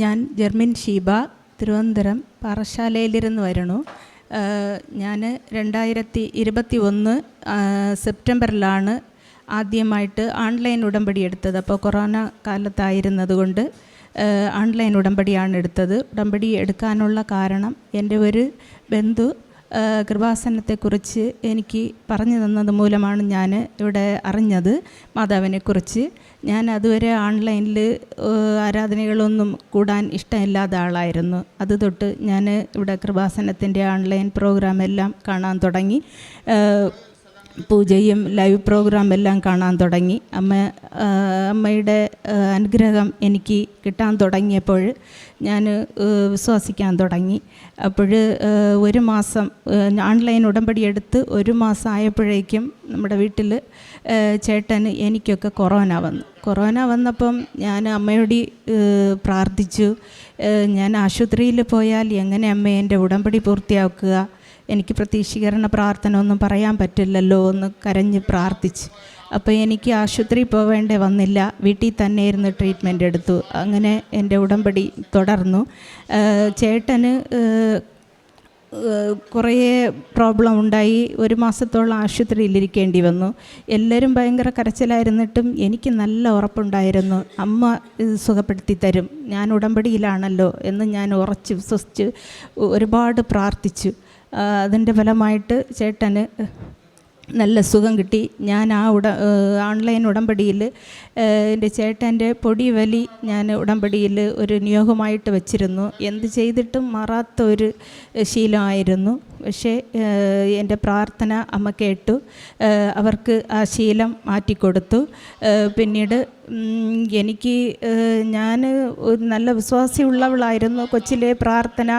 ഞാൻ ജർമിൻ ഷീബ തിരുവനന്തപുരം പാറശാലയിലിരുന്ന് വരണു ഞാൻ രണ്ടായിരത്തി ഇരുപത്തി ഒന്ന് സെപ്റ്റംബറിലാണ് ആദ്യമായിട്ട് ഓൺലൈൻ ഉടമ്പടി എടുത്തത്. അപ്പോൾ കൊറോണ കാലത്തായിരുന്നതുകൊണ്ട് ഓൺലൈൻ ഉടമ്പടിയാണ് എടുത്തത്. ഉടമ്പടി എടുക്കാനുള്ള കാരണം എന്റെ ഒരു ബന്ധു കൃപാസനത്തെക്കുറിച്ച് എനിക്ക് പറഞ്ഞു തന്നത് മൂലമാണ് ഞാൻ ഇവിടെ അറിഞ്ഞത് മാതാവിനെക്കുറിച്ച്. ഞാൻ അതുവരെ ഓൺലൈനിൽ ആരാധനകളൊന്നും കൂടാൻ ഇഷ്ടമില്ലാത്ത ആളായിരുന്നു. അത് തൊട്ട് ഞാൻ ഇവിടെ കൃപാസനത്തിന്റെ ഓൺലൈൻ പ്രോഗ്രാം എല്ലാം കാണാൻ തുടങ്ങി. പൂജയും ലൈവ് പ്രോഗ്രാം എല്ലാം കാണാൻ തുടങ്ങി. അമ്മ അമ്മയുടെ അനുഗ്രഹം എനിക്ക് കിട്ടാൻ തുടങ്ങിയപ്പോൾ ഞാൻ വിശ്വസിക്കാൻ തുടങ്ങി. അപ്പോൾ ഒരു മാസം ഓൺലൈൻ ഉടമ്പടി എടുത്ത് ഒരു മാസം ആയപ്പോഴേക്കും നമ്മുടെ വീട്ടിൽ ചേട്ടന് എനിക്കൊക്കെ കൊറോണ വന്നു. കൊറോണ വന്നപ്പം ഞാൻ അമ്മയോട് പ്രാർത്ഥിച്ചു. ഞാൻ ആശുപത്രിയിൽ പോയാൽ എങ്ങനെ അമ്മ എന്റെ ഉടമ്പടി പൂർത്തിയാക്കുക? എനിക്ക് പ്രതീക്ഷീകരണ പ്രാർത്ഥന ഒന്നും പറയാൻ പറ്റില്ലല്ലോ എന്ന് കരഞ്ഞ് പ്രാർത്ഥിച്ച്. അപ്പോൾ എനിക്ക് ആശുപത്രി പോവേണ്ടി വന്നില്ല. വീട്ടിൽ തന്നെ ഇരുന്ന് ട്രീറ്റ്മെന്റ് എടുത്തു. അങ്ങനെ എന്റെ ഉടമ്പടി തുടർന്നു. ചേട്ടന് കുറേ പ്രോബ്ലം ഉണ്ടായി. ഒരു മാസത്തോളം ആശുപത്രിയിലിരിക്കേണ്ടി വന്നു. എല്ലാവരും ഭയങ്കര കരച്ചിലായിരുന്നിട്ടും എനിക്ക് നല്ല ഉറപ്പുണ്ടായിരുന്നു. അമ്മ സുഖപ്പെടുത്തി തരും. ഞാൻ ഉടമ്പടിയിലാണല്ലോ എന്ന് ഞാൻ ഉറച്ച് വിശ്വസിച്ച് ഒരുപാട് പ്രാർത്ഥിച്ചു. അതിന്റെ ഫലമായിട്ട് ചേട്ടന് നല്ല സുഖം കിട്ടി. ഞാൻ ആ ഉട ഓൺലൈൻ ഉടമ്പടിയിൽ എന്റെ ചേട്ടന്റെ പൊടി വലി ഞാൻ ഉടമ്പടിയിൽ ഒരു നിയോഗമായിട്ട് വെച്ചിരുന്നു. എന്ത് ചെയ്തിട്ടും മാറാത്ത ഒരു ശീലമായിരുന്നു. പക്ഷേ എന്റെ പ്രാർത്ഥന അമ്മ കേട്ടു. അവർക്ക് ആ ശീലം മാറ്റിക്കൊടുത്തു. പിന്നീട് എനിക്ക് ഞാൻ നല്ല വിശ്വാസിയുള്ളവളായിരുന്നു. കൊച്ചിലെ പ്രാർത്ഥന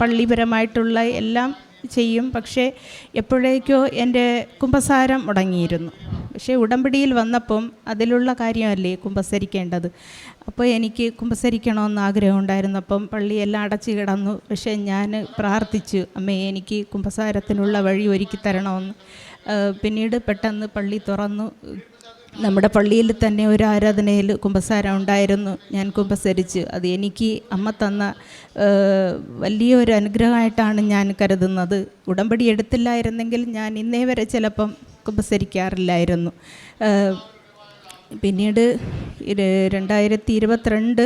പള്ളിപരമായിട്ടുള്ള എല്ലാം ചെയ്യും. പക്ഷേ എപ്പോഴേക്കോ എന്റെ കുമ്പസാരം മുടങ്ങിയിരുന്നു. പക്ഷേ ഉടമ്പടിയിൽ വന്നപ്പം അതിലുള്ള കാര്യമല്ലേ കുമ്പസരിക്കേണ്ടത് അപ്പോൾ എനിക്ക് കുമ്പസരിക്കണമെന്ന് ആഗ്രഹം ഉണ്ടായിരുന്നു അപ്പം പള്ളിയെല്ലാം അടച്ചു കിടന്നു. പക്ഷേ ഞാൻ പ്രാർത്ഥിച്ചു അമ്മേ എനിക്ക് കുമ്പസാരത്തിനുള്ള വഴി ഒരുക്കി തരണമെന്ന്. പിന്നീട് പെട്ടെന്ന് പള്ളി തുറന്നു. നമ്മുടെ പള്ളിയിൽ തന്നെ ഒരു ആരാധനയിൽ കുമ്പസാരം ഉണ്ടായിരുന്നു. ഞാൻ കുമ്പസരിച്ച്. അത് എനിക്ക് അമ്മ തന്ന വലിയൊരു അനുഗ്രഹമായിട്ടാണ് ഞാൻ കരുതുന്നത്. ഉടമ്പടി എടുത്തില്ലായിരുന്നെങ്കിൽ ഞാൻ ഇന്നേ വരെ ചിലപ്പം കുമ്പസരിക്കാറില്ലായിരുന്നു. പിന്നീട് രണ്ടായിരത്തി ഇരുപത്തിരണ്ട്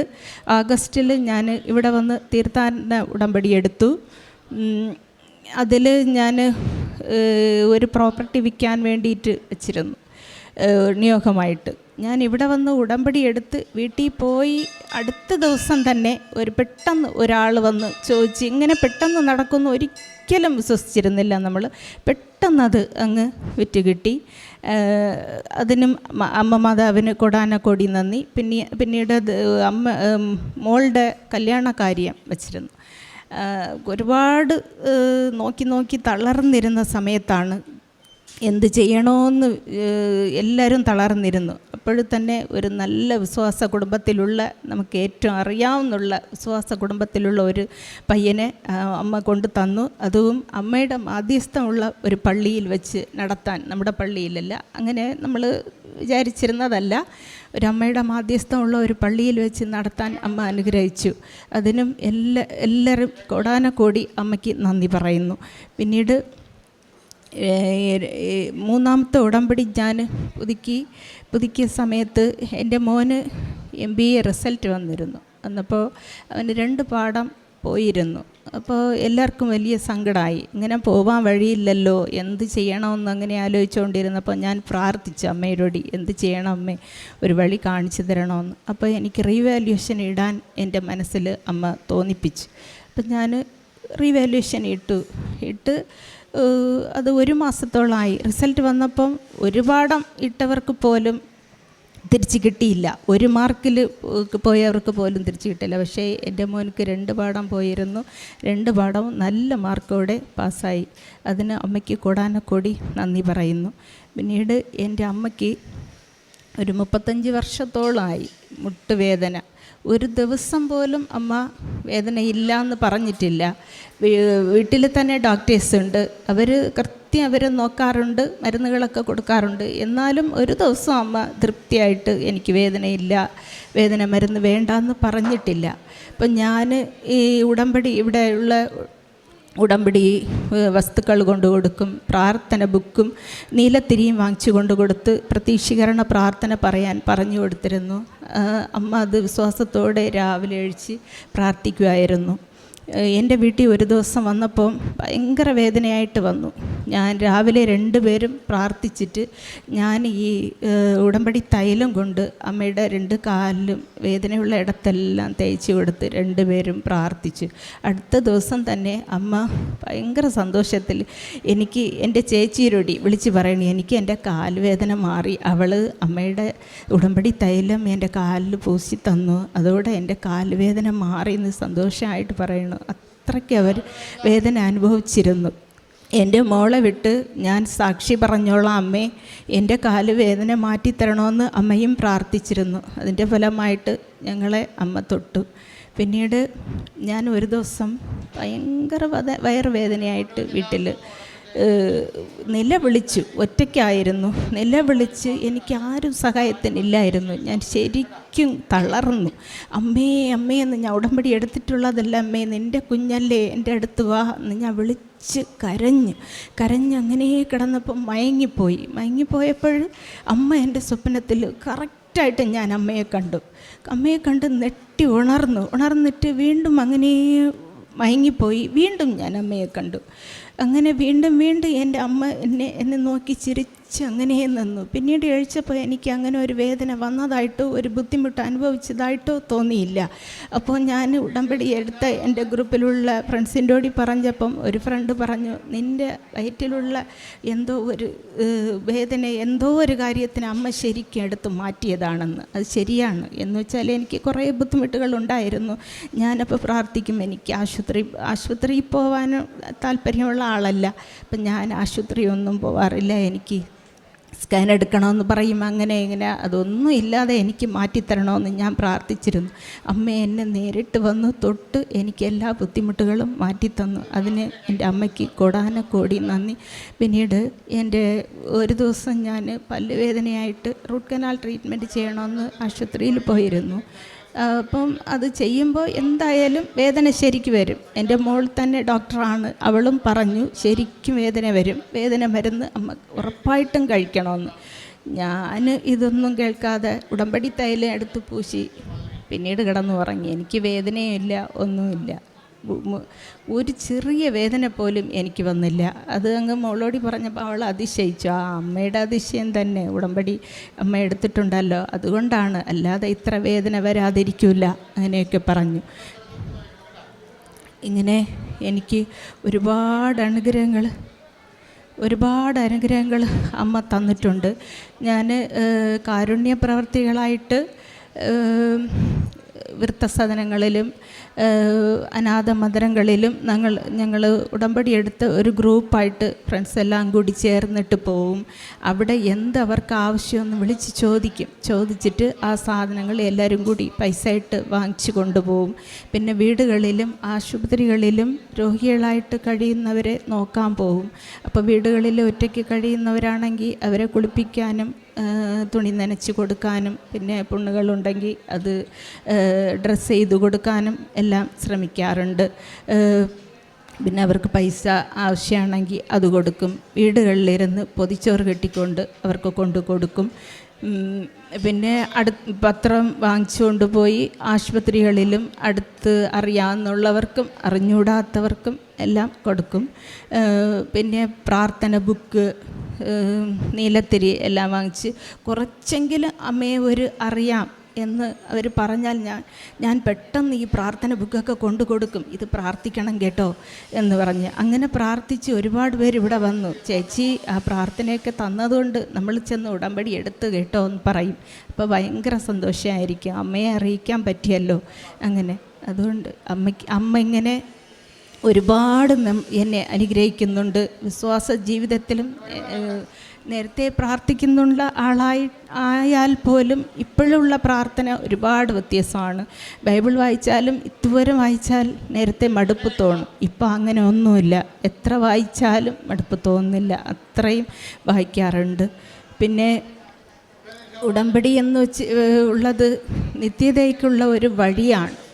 ആഗസ്റ്റിൽ ഞാൻ ഇവിടെ വന്ന് തീർത്ഥാടന ഉടമ്പടി എടുത്തു. അതിൽ ഞാൻ ഒരു പ്രോപ്പർട്ടി വിൽക്കാൻ വേണ്ടിയിട്ട് വെച്ചിരുന്നു. നിയോഗമായിട്ട്. ഞാൻ ഇവിടെ വന്ന് ഉടമ്പടി എടുത്ത് വീട്ടിൽ പോയി അടുത്ത ദിവസം തന്നെ ഒരു പെട്ടെന്ന് ഒരാൾ വന്ന് ചോദിച്ച് ഇങ്ങനെ പെട്ടെന്ന് നടക്കുന്നു ഒരിക്കലും വിശ്വസിച്ചിരുന്നില്ല നമ്മൾ. പെട്ടെന്നത് അങ്ങ് വിറ്റ് കിട്ടി അതിനും അമ്മ മാതാവിന് കൊടാനക്കൊടി നന്ദി. പിന്നെ പിന്നീട് അമ്മ മോളുടെ കല്യാണ കാര്യം വച്ചിരുന്നു ഒരുപാട് നോക്കി നോക്കി തളർന്നിരുന്ന സമയത്താണ് എന്ത് ചെയ്യണമെന്ന് എല്ലാവരും തളർന്നിരുന്നു. അപ്പോഴും തന്നെ ഒരു നല്ല വിശ്വാസ കുടുംബത്തിലുള്ള നമുക്ക് ഏറ്റവും അറിയാവുന്നുള്ള വിശ്വാസ കുടുംബത്തിലുള്ള ഒരു പയ്യനെ അമ്മ കൊണ്ട് തന്നു. അതും അമ്മയുടെ മാധ്യസ്ഥമുള്ള ഒരു പള്ളിയിൽ വെച്ച് നടത്താൻ നമ്മുടെ പള്ളിയിലല്ല. അങ്ങനെ നമ്മൾ വിചാരിച്ചിരുന്നതല്ല. ഒരു അമ്മയുടെ മാധ്യസ്ഥമുള്ള ഒരു പള്ളിയിൽ വെച്ച് നടത്താൻ അമ്മ അനുഗ്രഹിച്ചു. അതിനും എല്ലാ എല്ലാവരും കോടാനക്കോടി അമ്മയ്ക്ക് നന്ദി പറയുന്നു. പിന്നീട് മൂന്നാമത്തെ ഉടമ്പടി ഞാൻ പുതുക്കി പുതുക്കിയ സമയത്ത് എന്റെ മോന് എം ബി എ റിസൾട്ട് വന്നിരുന്നു. അന്നപ്പോൾ അവന് രണ്ട് പാഠം പോയിരുന്നു. അപ്പോൾ എല്ലാവർക്കും വലിയ സങ്കടമായി. ഇങ്ങനെ പോവാൻ വഴിയില്ലല്ലോ എന്ത് ചെയ്യണമെന്ന് അങ്ങനെ ആലോചിച്ചുകൊണ്ടിരുന്നപ്പോൾ ഞാൻ പ്രാർത്ഥിച്ചു അമ്മയോട് എന്ത് ചെയ്യണം അമ്മേ? ഒരു വഴി കാണിച്ചു തരണമെന്ന് അപ്പോൾ എനിക്ക് റീവാല്യൂഷൻ ഇടാൻ എന്റെ മനസ്സിൽ അമ്മ തോന്നിപ്പിച്ചു. അപ്പം ഞാൻ റീവാല്യൂഷൻ ഇട്ടു. ഇട്ട് അത് ഒരു മാസത്തോളമായി റിസൾട്ട് വന്നപ്പം ഒരുപാടം ഇട്ടവർക്ക് പോലും തിരിച്ച് കിട്ടിയില്ല. ഒരു മാർക്കിൽ പോയവർക്ക് പോലും തിരിച്ച് കിട്ടില്ല പക്ഷേ എന്റെ മോനക്ക് രണ്ട് പാഠം പോയിരുന്നു. രണ്ട് പാഠവും നല്ല മാർക്കോടെ പാസ്സായി. അതിന് അമ്മയ്ക്ക് കൊടാനക്കൊടി നന്ദി പറയുന്നു. പിന്നീട് എന്റെ അമ്മയ്ക്ക് ഒരു മുപ്പത്തഞ്ച് വർഷത്തോളമായി മുട്ടുവേദന. ഒരു ദിവസം പോലും അമ്മ വേദന ഇല്ല എന്ന് പറഞ്ഞിട്ടില്ല വീട്ടിൽ തന്നെ ഡോക്ടേഴ്സ് ഉണ്ട്. അവർ കൃത്യം അവർ നോക്കാറുണ്ട് മരുന്നുകളൊക്കെ കൊടുക്കാറുണ്ട്. എന്നാലും ഒരു ദിവസം അമ്മ തൃപ്തിയായിട്ട് എനിക്ക് വേദനയില്ല വേദന മരുന്ന് വേണ്ട എന്ന് പറഞ്ഞിട്ടില്ല. അപ്പം ഞാൻ ഈ ഉടമ്പടി ഇവിടെയുള്ള ഉടമ്പടി വസ്തുക്കൾ കൊണ്ട് കൊടുക്കും പ്രാർത്ഥന ബുക്കും നീലത്തിരിയും വാങ്ങിച്ചു കൊണ്ട് കൊടുത്ത് പ്രതീക്ഷീകരണ പ്രാർത്ഥന പറയാൻ പറഞ്ഞു കൊടുത്തിരുന്നു. അമ്മ അത് വിശ്വാസത്തോടെ രാവിലെ എഴുച്ച് പ്രാർത്ഥിക്കുമായിരുന്നു എന്റെ വീട്ടിൽ ഒരു ദിവസം വന്നപ്പോൾ ഭയങ്കര വേദനയായിട്ട് വന്നു. ഞാൻ രാവിലെ രണ്ടുപേരും പ്രാർത്ഥിച്ചിട്ട് ഞാൻ ഈ ഉടമ്പടി തൈലം കൊണ്ട് അമ്മയുടെ രണ്ട് കാലിലും വേദനയുള്ള ഇടത്തെല്ലാം തേച്ച് കൊടുത്ത് രണ്ടുപേരും പ്രാർത്ഥിച്ചു. അടുത്ത ദിവസം തന്നെ അമ്മ ഭയങ്കര സന്തോഷത്തിൽ എനിക്ക് എന്റെ ചേച്ചിയിലൊടി വിളിച്ച് പറയണി എനിക്ക് എന്റെ കാൽവേദന മാറി. അവൾ അമ്മയുടെ ഉടമ്പടി തൈലം എന്റെ കാലിൽ പൂശി തന്നു. അതോടെ എന്റെ കാൽവേദന മാറി എന്ന് സന്തോഷമായിട്ട് പറയണു. അത്രയ്ക്ക് അവർ വേദന അനുഭവിച്ചിരുന്നു. എന്റെ മോളെ വിട്ട് ഞാൻ സാക്ഷി പറഞ്ഞോളാം അമ്മേ. എന്റെ കാൽ വേദന മാറ്റിത്തരണമെന്ന് അമ്മയും പ്രാർത്ഥിച്ചിരുന്നു. അതിന്റെ ഫലമായിട്ട് ഞങ്ങളെ അമ്മ തൊട്ടു. പിന്നീട് ഞാൻ ഒരു ദിവസം ഭയങ്കര വയറുവേദനയായിട്ട് വീട്ടിൽ നിലവിളിച്ചു ഒറ്റയ്ക്കായിരുന്നു. നിലവിളിച്ച് എനിക്ക് ആരും സഹായത്തിനില്ലായിരുന്നു. ഞാൻ ശരിക്കും തളർന്നു. അമ്മേ അമ്മേ എന്ന് ഞാൻ ഉടമ്പടി എടുത്തിട്ടുള്ളതല്ല അമ്മേ നിന്റെ കുഞ്ഞല്ലേ എന്റെ അടുത്ത് വാ എന്ന് ഞാൻ വിളിച്ച് കരഞ്ഞ്. കരഞ്ഞ് അങ്ങനെ കിടന്നപ്പോൾ മയങ്ങിപ്പോയി. മയങ്ങിപ്പോയപ്പോൾ അമ്മ എന്റെ സ്വപ്നത്തിൽ കറക്റ്റായിട്ട് ഞാൻ അമ്മയെ കണ്ടു. അമ്മയെ കണ്ട് നെട്ടി ഉണർന്നു. ഉണർന്നിട്ട് വീണ്ടും അങ്ങനെ മയങ്ങിപ്പോയി. വീണ്ടും ഞാൻ അമ്മയെ കണ്ടു. അങ്ങനെ വീണ്ടും വീണ്ടും എന്റെ അമ്മ എന്നെ എന്നെ നോക്കി ചിരിച്ച് അങ്ങനെ നിന്നു. പിന്നീട് എഴുച്ചപ്പോൾ എനിക്ക് അങ്ങനെ ഒരു വേദന വന്നതായിട്ടോ ഒരു ബുദ്ധിമുട്ട് അനുഭവിച്ചതായിട്ടോ തോന്നിയില്ല. അപ്പോൾ ഞാൻ ഉടമ്പടി എടുത്ത എന്റെ ഗ്രൂപ്പിലുള്ള ഫ്രണ്ട്സിന്റെ കൂടി പറഞ്ഞപ്പം ഒരു ഫ്രണ്ട് പറഞ്ഞു നിന്റെ വയറ്റിലുള്ള എന്തോ ഒരു വേദന എന്തോ ഒരു കാര്യത്തിന് അമ്മ ശരിക്കും എടുത്ത് മാറ്റിയതാണെന്ന്. അത് ശരിയാണ്. എന്ന് വെച്ചാൽ എനിക്ക് കുറേ ബുദ്ധിമുട്ടുകൾ ഉണ്ടായിരുന്നു. ഞാനപ്പോൾ പ്രാർത്ഥിക്കും എനിക്ക് ആശുപത്രി ആശുപത്രിയിൽ പോകാനും താല്പര്യമുള്ള ആളല്ല. അപ്പം ഞാൻ ആശുപത്രി ഒന്നും പോവാറില്ല. എനിക്ക് സ്കാൻ എടുക്കണമെന്ന് പറയും. അങ്ങനെ ഇങ്ങനെ അതൊന്നും ഇല്ലാതെ എനിക്ക് മാറ്റിത്തരണമെന്ന് ഞാൻ പ്രാർത്ഥിച്ചിരുന്നു. അമ്മ എന്നെ നേരിട്ട് വന്ന് തൊട്ട് എനിക്ക് എല്ലാ ബുദ്ധിമുട്ടുകളും മാറ്റിത്തന്നു. അതിന് എന്റെ അമ്മയ്ക്ക് കൊടാന കോടി നന്ദി. പിന്നീട് എന്റെ ഒരു ദിവസം ഞാൻ പല്ലുവേദനയായിട്ട് റൂട്ട് കനാൽ ട്രീറ്റ്മെന്റ് ചെയ്യണമെന്ന് ആശുപത്രിയിൽ പോയിരുന്നു. അപ്പം അത് ചെയ്യുമ്പോൾ എന്തായാലും വേദന ശരിക്ക് വരും. എന്റെ മോൾ തന്നെ ഡോക്ടറാണ്. അവളും പറഞ്ഞു ശരിക്കും വേദന വരും. വേദന മരുന്ന് അമ്മ ഉറപ്പായിട്ടും കഴിക്കണമെന്ന്. ഞാൻ ഇതൊന്നും കേൾക്കാതെ ഉടമ്പടി തൈലം എടുത്ത് പൂശി പിന്നീട് കിടന്നു ഉറങ്ങി എനിക്ക് വേദനയില്ല ഒന്നുമില്ല. ഒരു ചെറിയ വേദന പോലും എനിക്ക് വന്നില്ല. അത് അങ്ങ് മോളോടി പറഞ്ഞപ്പോൾ അവൾ അതിശയിച്ചു. ആ അമ്മയുടെ അതിശയം തന്നെ. ഉടമ്പടി അമ്മ എടുത്തിട്ടുണ്ടല്ലോ. അതുകൊണ്ടാണ് അല്ലാതെ ഇത്ര വേദന വരാതിരിക്കില്ല അങ്ങനെയൊക്കെ പറഞ്ഞു. ഇങ്ങനെ എനിക്ക് ഒരുപാട് അനുഗ്രഹങ്ങൾ ഒരുപാട് അനുഗ്രഹങ്ങൾ അമ്മ തന്നിട്ടുണ്ട്. ഞാൻ കാരുണ്യ പ്രവർത്തികളായിട്ട് വൃത്തസദനങ്ങളിലും അനാഥ മന്ദിരങ്ങളിലും ഞങ്ങൾ ഞങ്ങൾ ഉടമ്പടി എടുത്ത് ഒരു ഗ്രൂപ്പായിട്ട് ഫ്രണ്ട്സ് എല്ലാം കൂടി ചേർന്നിട്ട് പോവും. അവിടെ എന്തവർക്ക് ആവശ്യമെന്ന് വിളിച്ച് ചോദിക്കും. ചോദിച്ചിട്ട് ആ സാധനങ്ങൾ എല്ലാവരും കൂടി പൈസ ഇട്ട് വാങ്ങിച്ചു കൊണ്ടുപോകും പിന്നെ വീടുകളിലും ആശുപത്രികളിലും രോഗികളായിട്ട് കഴിയുന്നവരെ നോക്കാൻ പോകും അപ്പോൾ വീടുകളിൽ ഒറ്റയ്ക്ക് കഴിയുന്നവരാണെങ്കിൽ അവരെ കുളിപ്പിക്കാനും തുണി നനച്ച് കൊടുക്കാനും പിന്നെ പുണ്ണുകളുണ്ടെങ്കിൽ അത് ഡ്രസ്സ് ചെയ്ത് കൊടുക്കാനും എല്ലാം ശ്രമിക്കാറുണ്ട്. പിന്നെ അവർക്ക് പൈസ ആവശ്യമാണെങ്കിൽ അത് കൊടുക്കും. വീടുകളിലിരുന്ന് പൊതിച്ചോറ് കെട്ടിക്കൊണ്ട് അവർക്ക് കൊണ്ടു കൊടുക്കും. പിന്നെ അടു പത്രം വാങ്ങിച്ചുകൊണ്ട് പോയി ആശുപത്രികളിലും അടുത്ത് അറിയാവുന്നുള്ളവർക്കും അറിഞ്ഞൂടാത്തവർക്കും എല്ലാം കൊടുക്കും. പിന്നെ പ്രാർത്ഥന ബുക്ക് നീലത്തിരി എല്ലാം വാങ്ങിച്ച് കുറച്ചെങ്കിലും അമ്മയെ ഒരു അറിയാം എന്ന് അവർ പറഞ്ഞാൽ ഞാൻ ഞാൻ പെട്ടെന്ന് ഈ പ്രാർത്ഥന ബുക്കൊക്കെ കൊണ്ടു കൊടുക്കും. ഇത് പ്രാർത്ഥിക്കണം കേട്ടോ എന്ന് പറഞ്ഞ്. അങ്ങനെ പ്രാർത്ഥിച്ച് ഒരുപാട് പേര് ഇവിടെ വന്നു. ചേച്ചി ആ പ്രാർത്ഥനയൊക്കെ തന്നതുകൊണ്ട് നമ്മൾ ചെന്ന് ഉടമ്പടി എടുത്ത് കേട്ടോ എന്ന് പറയും. അപ്പോൾ ഭയങ്കര സന്തോഷമായിരിക്കും അമ്മയെ അറിയിക്കാൻ പറ്റിയല്ലോ. അങ്ങനെ. അതുകൊണ്ട് അമ്മയ്ക്ക് അമ്മ ഇങ്ങനെ ഒരുപാട് എന്നെ അനുഗ്രഹിക്കുന്നുണ്ട്. വിശ്വാസ ജീവിതത്തിലും നേരത്തെ പ്രാർത്ഥിക്കുന്നുള്ള ആളായി ആയാൽ പോലും ഇപ്പോഴുള്ള പ്രാർത്ഥന ഒരുപാട് വ്യത്യാസമാണ് ബൈബിൾ വായിച്ചാലും ഇതുവരെ വായിച്ചാൽ നേരത്തെ മടുപ്പ് തോന്നും. ഇപ്പം അങ്ങനെ ഒന്നുമില്ല. എത്ര വായിച്ചാലും മടുപ്പ് തോന്നുന്നില്ല. അത്രയും വായിക്കാറുണ്ട്. പിന്നെ ഉടമ്പടി എന്ന് വെച്ച് ഉള്ളത് നിത്യതയ്ക്കുള്ള ഒരു വഴിയാണ്.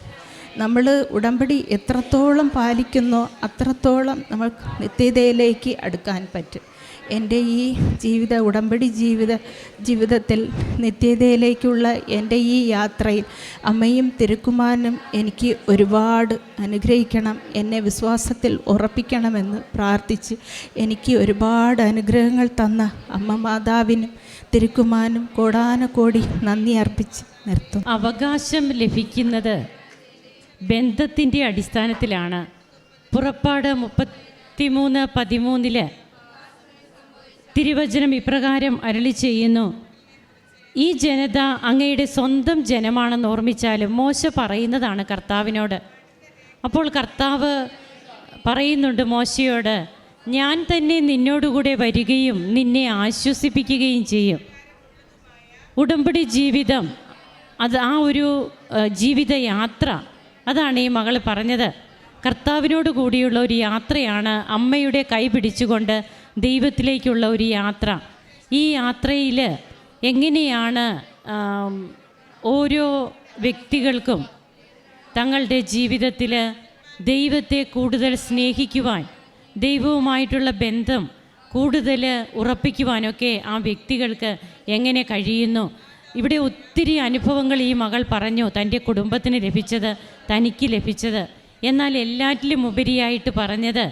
നമ്മൾ ഉടമ്പടി എത്രത്തോളം പാലിക്കുന്നോ അത്രത്തോളം നമ്മൾ നിത്യതയിലേക്ക് അടുക്കാൻ പറ്റും. എന്റെ ഈ ജീവിത ഉടമ്പടി ജീവിത ജീവിതത്തിൽ നിത്യതയിലേക്കുള്ള എന്റെ ഈ യാത്രയിൽ അമ്മയും തിരുക്കുമാനും എനിക്ക് ഒരുപാട് അനുഗ്രഹിക്കണം എന്നെ വിശ്വാസത്തിൽ ഉറപ്പിക്കണമെന്ന് പ്രാർത്ഥിച്ച് എനിക്ക് ഒരുപാട് അനുഗ്രഹങ്ങൾ തന്ന അമ്മ മാതാവിനും തിരുക്കുമാനും കോടാനക്കോടി നന്ദി അർപ്പിച്ച് നിർത്തും അവകാശം ലഭിക്കുന്നത് ബന്ധത്തിന്റെ അടിസ്ഥാനത്തിലാണ്. പുറപ്പാട് മുപ്പത്തിമൂന്ന് പതിമൂന്നിൽ തിരുവചനം ഇപ്രകാരം അരളി ചെയ്യുന്നു. ഈ ജനത അങ്ങയുടെ സ്വന്തം ജനമാണെന്ന് ഓർമ്മിച്ചാലും മോശ പറയുന്നതാണ് കർത്താവിനോട്. അപ്പോൾ കർത്താവ് പറയുന്നുണ്ട് മോശയോട് ഞാൻ തന്നെ നിന്നോടുകൂടെ വരികയും നിന്നെ ആശ്വസിപ്പിക്കുകയും ചെയ്യും. ഉടമ്പടി ജീവിതം അത് ആ ഒരു ജീവിതയാത്ര അതാണ് ഈ മകൾ പറഞ്ഞത്. കർത്താവിനോട് കൂടിയുള്ള ഒരു യാത്രയാണ് അമ്മയുടെ കൈ പിടിച്ചുകൊണ്ട് ദൈവത്തിലേക്കുള്ള ഒരു യാത്ര. ഈ യാത്രയിൽ എങ്ങനെയാണ് ഓരോ വ്യക്തികൾക്കും തങ്ങളുടെ ജീവിതത്തിൽ ദൈവത്തെ കൂടുതൽ സ്നേഹിക്കുവാൻ ദൈവവുമായിട്ടുള്ള ബന്ധം കൂടുതൽ ഉറപ്പിക്കുവാനൊക്കെ ആ വ്യക്തികൾക്ക് എങ്ങനെ കഴിയുന്നു? ഇവിടെ ഒത്തിരി അനുഭവങ്ങൾ ഈ മകൾ പറഞ്ഞു തന്റെ കുടുംബത്തിന് ലഭിച്ചത് തനിക്ക് ലഭിച്ചത്. എന്നാൽ എല്ലാറ്റിലും ഉപരിയായിട്ട് പറഞ്ഞത്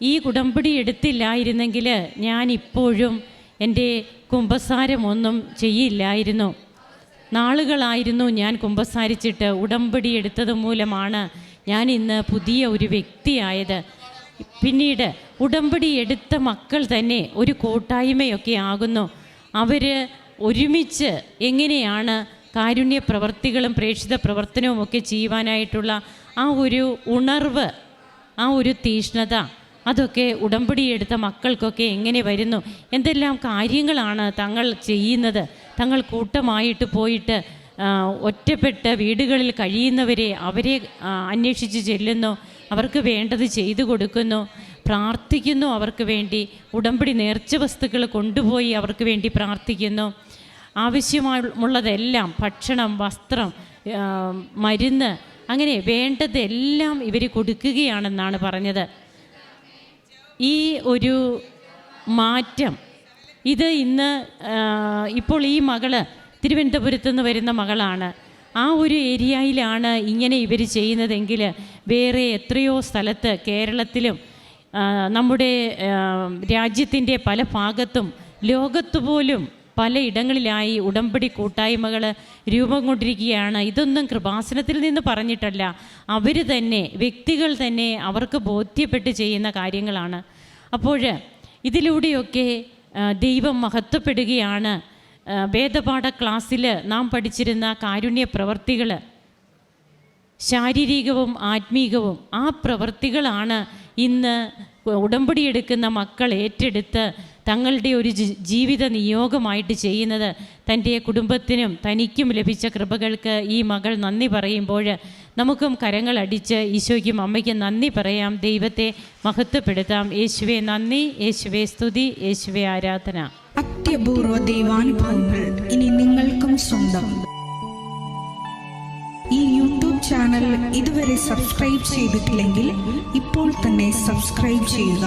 ഈ കുടമ്പടി എടുത്തില്ലായിരുന്നെങ്കിൽ ഞാൻ ഇപ്പോഴും എന്റെ കുമ്പസാരമൊന്നും ചെയ്യില്ലായിരുന്നു. നാളുകളായിരുന്നു ഞാൻ കുമ്പസാരിച്ചിട്ട് ഉടമ്പടി എടുത്തത് മൂലമാണ് ഞാൻ ഇന്ന് പുതിയ ഒരു വ്യക്തിയായത്. പിന്നീട് ഉടമ്പടി എടുത്ത മക്കൾ തന്നെ ഒരു കൂട്ടായ്മയൊക്കെ ആകുന്നു. അവർ ഒരുമിച്ച് എങ്ങനെയാണ് കാരുണ്യ പ്രവർത്തികളും പ്രേക്ഷിത പ്രവർത്തനവും ഒക്കെ ചെയ്യുവാനായിട്ടുള്ള ആ ഒരു ഉണർവ് ആ ഒരു തീഷ്ണത അതൊക്കെ ഉടമ്പടി എടുത്ത മക്കൾക്കൊക്കെ എങ്ങനെ വരുന്നു? എന്തെല്ലാം കാര്യങ്ങളാണ് തങ്ങൾ ചെയ്യുന്നത്? തങ്ങൾ കൂട്ടമായിട്ട് പോയിട്ട് ഒറ്റപ്പെട്ട വീടുകളിൽ കഴിയുന്നവരെ അവരെ അന്വേഷിച്ച് ചെല്ലുന്നു അവർക്ക് വേണ്ടത് ചെയ്തു കൊടുക്കുന്നു പ്രാർത്ഥിക്കുന്നു അവർക്ക് വേണ്ടി ഉടമ്പടി നേർച്ച വസ്തുക്കൾ കൊണ്ടുപോയി അവർക്ക് വേണ്ടി പ്രാർത്ഥിക്കുന്നു. ആവശ്യമുള്ളതെല്ലാം ഭക്ഷണം വസ്ത്രം മരുന്ന് അങ്ങനെ വേണ്ടതെല്ലാം ഇവർ കൊടുക്കുകയാണെന്നാണ് പറഞ്ഞത്. ഈ ഒരു മാറ്റം ഇത് ഇന്ന് ഇപ്പോൾ ഈ മകൾ തിരുവനന്തപുരത്ത് നിന്ന് വരുന്ന മകളാണ്. ആ ഒരു ഏരിയയിലാണ് ഇങ്ങനെ ഇവർ ചെയ്യുന്നതെങ്കിൽ വേറെ എത്രയോ സ്ഥലത്ത് കേരളത്തിലും നമ്മുടെ രാജ്യത്തിന്റെ പല ഭാഗത്തും ലോകത്ത് പോലും പലയിടങ്ങളിലായി ഉടമ്പടി കൂട്ടായ്മകൾ രൂപം കൊണ്ടിരിക്കുകയാണ്. ഇതൊന്നും കൃപാസനത്തിൽ നിന്ന് പറഞ്ഞിട്ടല്ല. അവർ തന്നെ വ്യക്തികൾ തന്നെ അവർക്ക് ബോധ്യപ്പെട്ട് ചെയ്യുന്ന കാര്യങ്ങളാണ്. അപ്പോൾ ഇതിലൂടെയൊക്കെ ദൈവം മഹത്വപ്പെടുകയാണ്. വേദപാഠ ക്ലാസ്സിൽ നാം പഠിച്ചിരുന്ന കാരുണ്യ പ്രവർത്തികൾ ശാരീരികവും ആത്മീകവും ആ പ്രവർത്തികളാണ് ഇന്ന് ഉടമ്പടിയെടുക്കുന്ന മക്കൾ ഏറ്റെടുത്ത് തങ്ങളുടെ ഒരു ജീവിത നിയോഗമായിട്ട് ചെയ്യുന്നത് തന്റെ കുടുംബത്തിനും തനിക്കും ലഭിച്ച കൃപകൾക്ക് ഈ മകൾ നന്ദി പറയുമ്പോൾ നമുക്കും കരങ്ങളടിച്ച് ഈശോയ്ക്കും അമ്മയ്ക്കും നന്ദി പറയാം. ദൈവത്തെ മഹത്വപ്പെടുത്താം. യേശുവെ നന്ദി. യേശുവെ സ്തുതി. യേശുവെ ആരാധന. അത്യപൂർവ ദൈവാനുഭവങ്ങൾ ഇനി നിങ്ങൾക്കും സ്വന്തം. ഈ യൂട്യൂബ് ചാനൽ ഇതുവരെ സബ്സ്ക്രൈബ് ചെയ്തിട്ടില്ലെങ്കിൽ ഇപ്പോൾ തന്നെ സബ്സ്ക്രൈബ് ചെയ്യുക.